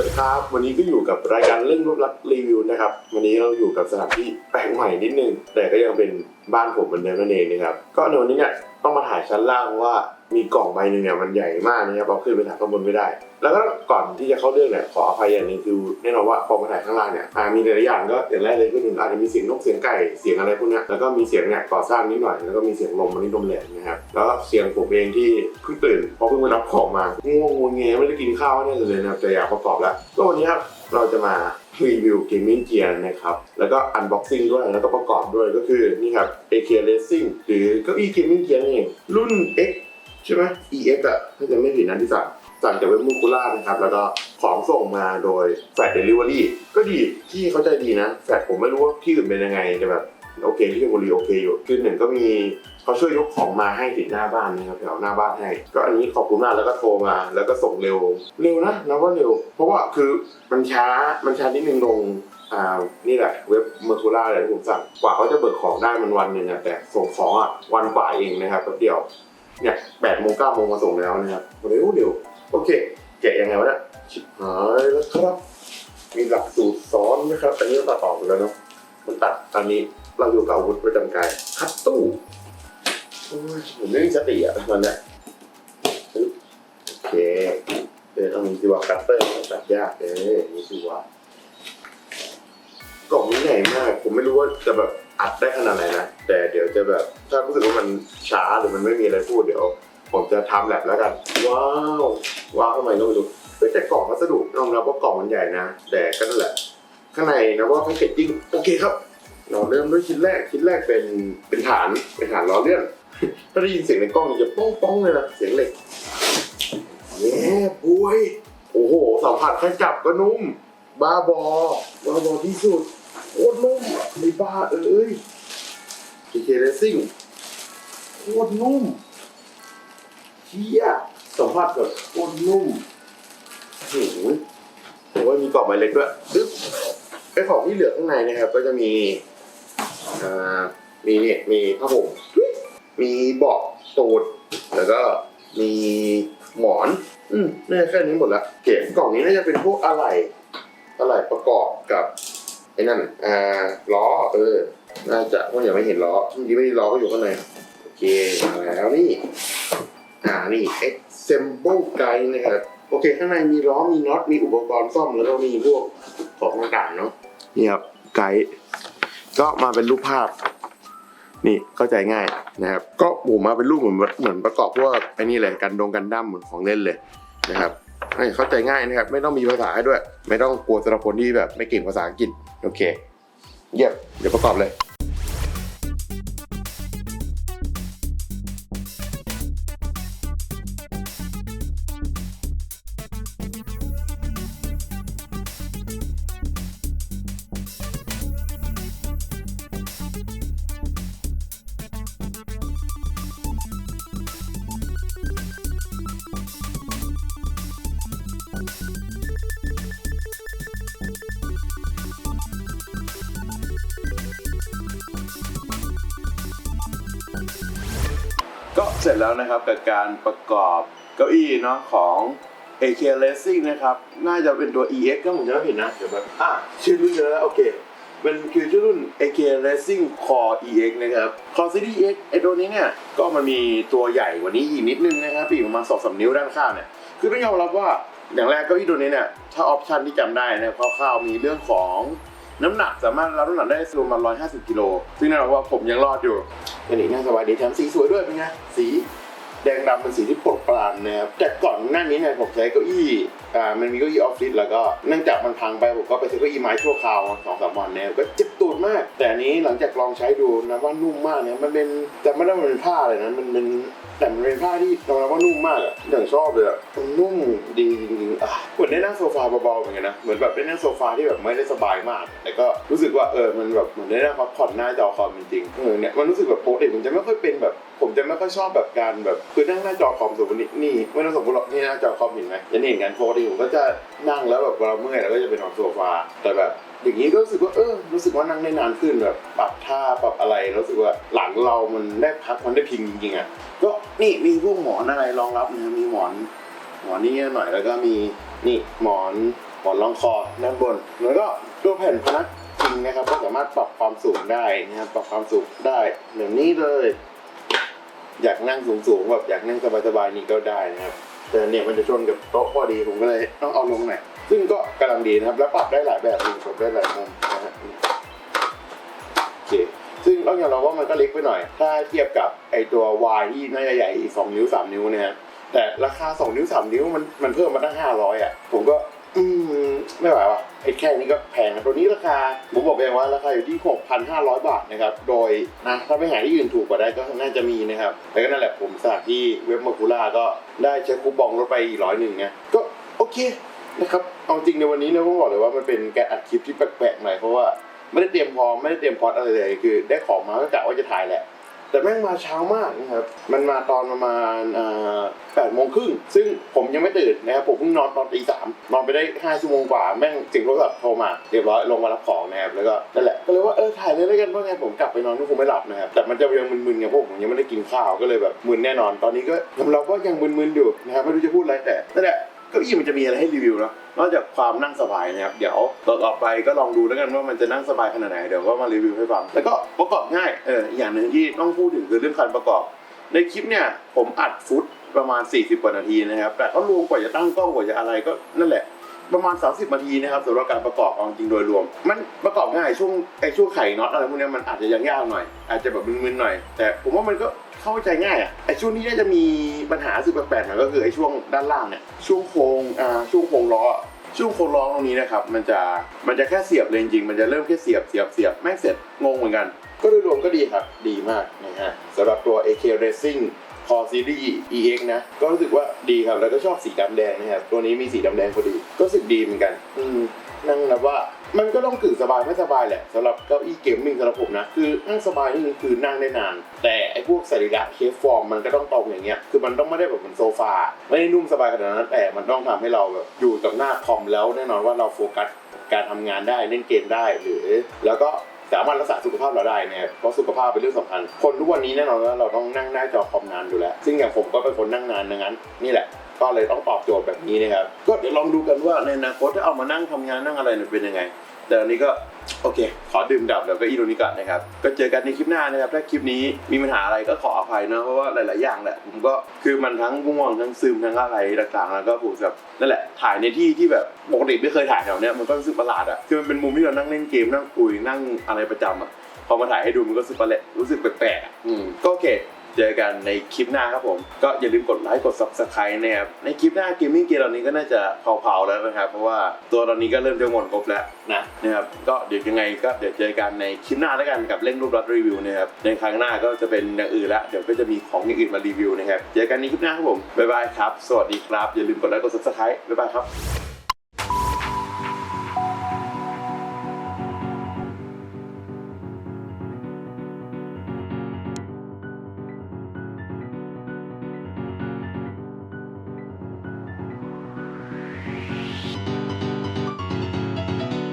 วัสดีครับ วันนี้ก็อยู่กับรายการเรื่องรูปลักษณ์รีวิวนะครับ วันนี้เราอยู่กับสถานที่แปลกใหม่นิดนึง แต่ก็ยังเป็น บ้านผมเหมือนเดิมนั่นเองนะครับ ก็ในวันนี้เนี่ยต้องมาถ่ายชั้นล่างเพราะว่ามีกล่องใบหนึ่งเนี่ยมันใหญ่มากนะครับเราขึ้นไปถ่ายข้างบนไม่ได้ แล้วก็ก่อนที่จะเข้าเรื่องเนี่ยขออภัยอย่างหนึ่งคือแน่นอนว่าพอมาถ่ายข้างล่างเนี่ยอามีหลายอย่างก็อย่างแรกเลยก็คืออาจจะมีเสียงนกเสียงไก่เสียงอะไรพวกนี้แล้วก็มีเสียงเนี่ยก่อสร้างนิดหน่อยแล้วก็มีเสียงลมมันนี่ลมแรงนะครับแล้วเสียงผมเองที่เพิ่งตื่นเพราะเพิ่งไปรับของมาง่วงงงเงยไม่ได้กินข้าวเนี่ยเลยนะครับแต่อยากประกอบแล้วก็วันนี้ครับเราจะมา รีวิวเกมมิ่งเกียร์นะครับ แล้วก็อันบ็อกซิ่งด้วย แล้วก็ประกอบด้วยก็คือนี่ครับ AK Racing หรือเก้าอี้เกมมิ่งเกียร์นี่ รุ่น X ใช่ไหม EX อะถ้าจะไม่ผิดนะที่สั่งสั่งจากเว็บมูคูล่านะครับ แล้วก็ของส่งมาโดยแฟลตเดลิเวอรี่ก็ดีที่เขาใจดีนะแฟลตผมไม่รู้ว่าที่อื่นเป็นยังไงแต่แบบ โอเคที่ชลบุรีโอเคอยู่คือหนึ่งก็มีเขาช่วยยกของมาให้ถึงหน้าบ้านนะครับแถวหน้าบ้านให้ ก็อันนี้ขอบคุณมากแล้วก็โทรมา แล้วก็ส่งเร็วเร็วนะนะว่าเร็ว เพราะว่าคือมันช้ามันช้านิดนึงลงอ่านี่แหละเว็บเมอร์คูล่าเลยที่ผมสั่งกว่าเขาจะเบิกของได้มันวันหนึ่งอะแต่ส่งของอะวันกว่าเองนะครับแป๊บเดียวเนี่ยแปดโมงเก้าโมงมาส่งแล้วนะครับเร็วเร็วโอเคแกะยังไงวะเนี่ยชิบหายแล้วครับ มีหลักสูตรสอนนะครับอันนี้เราตัดออกแล้วเนาะมันตัดอันนี้ เราอยู่กับอาวุธประจำกายคัตตู้โอ้ยผมไม่มีสติอะมันเนี่ยโอเคเดี๋ยวต้องมีสิว่าคัตเตอร์มันตัดยากเอ้ยนี่สิว่ากล่องนี้ใหญ่มาก ผมไม่รู้ว่าจะแบบอัดได้ขนาดไหนนะ แต่เดี๋ยวจะแบบถ้ารู้สึกว่ามันช้าหรือมันไม่มีอะไรพูดเดี๋ยว ผมจะทำแลบแล้วกัน ว้าวว้าวทำไมก็ไม่รู้เฮ้ยแต่กล่องวัสดุยอมรับว่ากล่องมันใหญ่นะ แต่ก็นั่นแหละ ข้างในนะว่าแพ็กเกจจิ้งโอเคครับ เราเริ่มด้วยชิ้นแรกชิ้นแรกเป็นเป็นฐานเป็นฐานล้อเลื่อนถ้าได้ยินเสียงในกล้องจะป้องป้องเลยนะเสียงเหล็กเย้ปุ้ยโอ้โหสัมผัสแค่จับก็นุ่ม บ้าบอ บ้าบอที่สุดโคตรนุ่มไอ้บ้าเอ้ย KK Racing โคตรนุ่มเชี่ยสัมผัสแบบโคตรนุ่มโอ้โหโอ้ยมีกล่องใบเล็กด้วยดึ๊บไอ้ของที่เหลือข้างในนะครับ ก็จะมี อ่ามีเนี่ยมีผ้าห่มมีเบาะตูดแล้วก็มีหมอน อืมน่าจะแค่นี้หมดละเก็บกล่องนี้น่าจะเป็นพวกอะไหล่อะไหล่ประกอบกับไอ้นั่นอ่าล้อเออ น่าจะเพราะยังไม่เห็นล้อเมื่อกี้ไม่ได้ล้อก็อยู่ข้างในโอเคมาแล้วนี่อ่านี่ Assemble Guide นะครับโอเค ข้างในมีล้อมีน็อตมีอุปกรณ์ซ่อมแล้วก็มีพวกของต่างๆเนาะนี่ครับไกด์ ก็มาเป็นรูปภาพ นี่เข้าใจง่ายนะครับ ก็หมูมาเป็นรูปเหมือนเหมือนประกอบพวกไอ้นี่เลยกันดงกันดั้มเหมือนของเล่นเลยนะครับให้เข้าใจง่ายนะครับ ไม่ต้องมีภาษาให้ด้วย ไม่ต้องกลัวสำหรับคนที่แบบไม่เก่งภาษาอังกฤษโอเค เยี่ยมเดี๋ยวประกอบเลย ก็เสร็จแล้วนะครับกับการประกอบเก้าอี้เนาะของ AK Racing นะครับ น่าจะเป็นตัว EX ก็ผมจะไม่ผิดนะเดี๋ยวแบบอะชื่อรุ่นเจอแล้วโอเคเป็นคือชื่อรุ่น AK Racing Core EX นะครับ Core Series EX ไอตัวนี้เนี่ย ก็มันมีตัวใหญ่กว่านี้อีกนิดนึงนะครับอีกประมาณสองสามนิ้วด้านข้างเนี่ย คือต้องยอมรับว่า อย่างแรกเก้าอี้ตัวนี้เนี่ยถ้าออปชันที่จำได้นะคร่าวๆมีเรื่องของน้ำหนักสามารถรับน้ำหนักได้ประมาณ150กิโลซึ่งนั่นหมายว่าผมยังรอดอยู่อันนี้น่าสบายดีแถมสีสวยด้วยเป็นไงสีแดงดำเป็นสีที่โปรดปรานนะครับแต่ก่อนหน้านี้เนี่ยผมใช้เก้าอี้อ่ามันมีเก้าอี้ออฟฟิศแล้วก็เนื่องจากมันพังไปผมก็ไปซื้อเก้าอี้ไม้ชั่วคราวสองสามวันเนี่ยก็เจ็บตูดมาก แต่อันนี้หลังจากลองใช้ดูนะว่านุ่มมากเนี่ยมันเป็นแต่ไม่ได้มันเป็นผ้าเลยนะมันเป็นแต่มันเป็นผ้าที่เรารับว่านุ่มมากอะอย่างชอบเลยอะมันนุ่มดีจริงๆอะเหมือนได้นั่งโซฟาเบาๆเหมือนกันนะ เหมือนแบบได้นั่งโซฟาที่แบบไม่ได้สบายมาก แต่ก็รู้สึกว่าเออ มันแบบเหมือนได้นั่งพักผ่อนหน้าจอคอมจริงๆเออเนี่ย มันรู้สึกแบบโปรเด็ผมจะไม่ค่อยเป็นแบบ ผมจะไม่ค่อยชอบแบบการแบบคือนั่งหน้าจอคอมสมมตินี่ไม่ต้องสมมติหรอกนี่หน้าจอคอมเห็นไหมจะเห็นกันปกติผมก็จะนั่งแล้วแบบเวลาเมื่อยเราก็จะไปนอนโซฟาแต่แบบอย่างนี้ก็รู้สึกว่าเออรู้สึกว่านั่งได้นานขึ้นแบบปรับท่าปรับอะไรรู้สึกว่าหลังเรามันได้พักมันได้พิงจริงๆอะก็นี่มีพวกหมอนอะไรรองรับนะมีหมอน หมอนนี่หน่อยแล้วก็มีนี่หมอนหมอนรองคอด้านบน แล้วก็ตัวแผ่นพนักพิงนะครับ ก็สามารถปรับความสูงได้นะครับปรับความสูงได้แบบนี้เลย อยากนั่งสูงๆแบบอยากนั่งสบายๆนี่ก็ได้นะครับ แต่เนี่ยมันจะชนกับโต๊ะพอดีผมก็เลยต้องเอาลงหน่อยซึ่งก็กำลังดีนะครับ แล้วปรับได้หลายแบบเลยปรับได้หลายมุมนะฮะโอเคซึ่งต้องยอมรับว่ามันก็เล็กไปหน่อย ถ้าเทียบกับไอตัว Y ที่น่าจะใหญ่สองนิ้วสามนิ้วเนี่ยฮะแต่ราคาสองนิ้วสามนิ้วมันมันเพิ่มมาตั้งห้าร้อยอะผมก็ ไม่ไหวว่ะไอ้แค่นี้ก็แพงนะตัวนี้ราคา ผมบอกไปว่าราคาอยู่ที่ 6,500 บาทนะครับ โดยนะถ้าไปหาที่อื่นถูกกว่าได้ก็น่าจะมีนะครับแต่ก็นั่นแหละผมสั่งที่เว็บมาคูล่าก็ได้ใช้คูปองลดไปอีกร้อยหนึ่งนะก็โอเคนะครับเอาจริงในวันนี้เนี่ยผมบอกเลยว่ามันเป็นการอัดคลิปที่แปลกๆหน่อยเพราะว่าไม่ได้เตรียมพร้อมไม่ได้เตรียมพอดอะไรเลยคือ ได้ของมาก็กะว่าจะถ่ายแหละ แต่แม่งมาเช้ามากนะครับ มันมาตอนประมาณแปดโมงครึ่ง ซึ่งผมยังไม่ตื่นนะครับ ผมเพิ่งนอนตอนตีสามนอนไปได้ห้าชั่วโมงกว่า แม่งสิ่งโทรศัพท์โทรมา เรียบร้อยลงมารับของนะครับ แล้วก็นั่นแหละ ก็เลยว่าเออถ่ายเลยแล้วกันเพราะไงผมกลับไปนอนก็คงไม่หลับนะครับ แต่มันจะยังมึนๆไงพราะผมยังไม่ได้กินข้าว ก็เลยแบบมึนแน่นอน ตอนนี้ก็เราก็ยังมึนๆอยู่นะครับ ไม่รู้จะพูดอะไรแต่นั่นแหละ เก้าอี้มันจะมีอะไรให้รีวิวเนาะนอกจากความนั่งสบายนะครับเดี๋ยวต่อไปก็ลองดูแล้วกันว่ามันจะนั่งสบายขนาดไหนเดี๋ยวก็มารีวิวให้ฟังแล้วก็ประกอบง่ายเอออย่างหนึ่งที่ต้องพูดถึงคือเรื่องการประกอบ ในคลิปเนี่ยผมอัดฟุตประมาณ 40 กว่านาทีนะครับ แต่ก็รวมกว่าจะตั้งกล้องกว่าจะอะไรก็นั่นแหละ ประมาณ 30นาทีนะครับสำหรับการประกอบเอาจริงโดยรวม มันประกอบง่ายช่วงไอช่วงไข่น็อตอะไรพวกนี้มันอาจจะยังยากหน่อย อาจจะแบบมึนๆหน่อย แต่ผมว่ามันก็เข้าใจง่ายอะไอช่วงนี้น่าจะมีปัญหาสึกแปลกๆหน่อยก็คือไอช่วงด้านล่างเนี่ยช่วงโค้งอ่าช่วงโค้งล้อช่วงโค้งล้อตรงนี้นะครับมันจะมันจะแค่เสียบเลยจริงมันจะเริ่มแค่เสียบเสียบเสียบแม่งเสร็จงงเหมือนกัน ก็โดยรวมก็ดีครับดีมากนะฮะสำหรับตัว AK Racing คอซีรีส์ EX นะ ก็รู้สึกว่าดีครับ แล้วก็ชอบสีดำแดงนะครับ ตัวนี้มีสีดำแดงพอดี ก็รู้สึกดีเหมือนกัน อืมนั่งนับว่ามันก็ต้องกึ่งสบายไม่สบายแหละสำหรับเก้าอี้เกมมิ่งสำหรับผมนะ คือนั่งสบายนี่คือนั่งได้นาน แต่ไอ้พวกสรีระเคฟฟอร์มมันก็ต้องตรงอย่างเงี้ยคือมันต้องไม่ได้แบบเหมือนโซฟา ไม่ได้นุ่มสบายขนาดนั้นแต่มันต้องทำให้เราแบบอยู่กับหน้าคอมแล้วแน่นอนว่าเราโฟกัสการทำงานได้เล่นเกมได้หรือ แล้วก็ สามารถรักษาสุขภาพเราได้นะครับเพราะสุขภาพเป็นเรื่องสำคัญ คนทุกวันนี้แน่นอนว่าเราต้องนั่งหน้าจอคอมนานอยู่แล้ว ซึ่งอย่างผมก็เป็นคนนั่งนานดังนั้น นี่แหละ ก็เลยต้องตอบโจทย์แบบนี้นะครับ ก็เดี๋ยวลองดูกันว่าในอนาคตถ้าเอามานั่งทำงานนั่งอะไรเนี่ยเป็นยังไง แต่อันนี้ก็โอเค ขอดื่มดับแล้วก็อีโรนิก่อนนะครับ ก็เจอกันในคลิปหน้านะครับ ถ้าคลิปนี้มีปัญหาอะไรก็ขออภัยนะเพราะว่าหลาย ๆ อย่างแหละผมก็คือมันทั้งง่วงทั้งซึมทั้งอะไรต่างๆแล้วก็ผมแบบนั่นแหละถ่ายในที่ที่แบบปกติไม่เคยถ่ายแถวเนี้ยมันก็รู้สึกประหลาดอะคือมันเป็นมุมที่เรานั่งเล่นเกมนั่งคุยนั่งอะไรประจำอะพอมาถ่ายให้ดูมันก็รู้สึกประหลาดรู้สึกแปลกๆอืมก็โอเค เจอกันในคลิปหน้าครับผม ก็อย่าลืมกดไลค์กด subscribe นะครับในคลิปหน้าเกมมิ่งเกมเหล่านี้ก็น่าจะเผาๆแล้วนะครับ เพราะว่าตัวตอนนี้ก็เริ่มจะหมดครบแล้วนะนะครับก็เดี๋ยวยังไงก็เดี๋ยวเจอกันในคลิปหน้าแล้วกันกับเล่นรูปรัดรีวิวนะครับในครั้งหน้าก็จะเป็นอย่างอื่นละเดี๋ยวก็จะมีของอย่างอื่นมารีวิวนะครับเจอกันในคลิปหน้าครับผมบ๊ายบายครับสวัสดีครับอย่าลืมกดไลค์กด subscribe บ๊ายบายครับ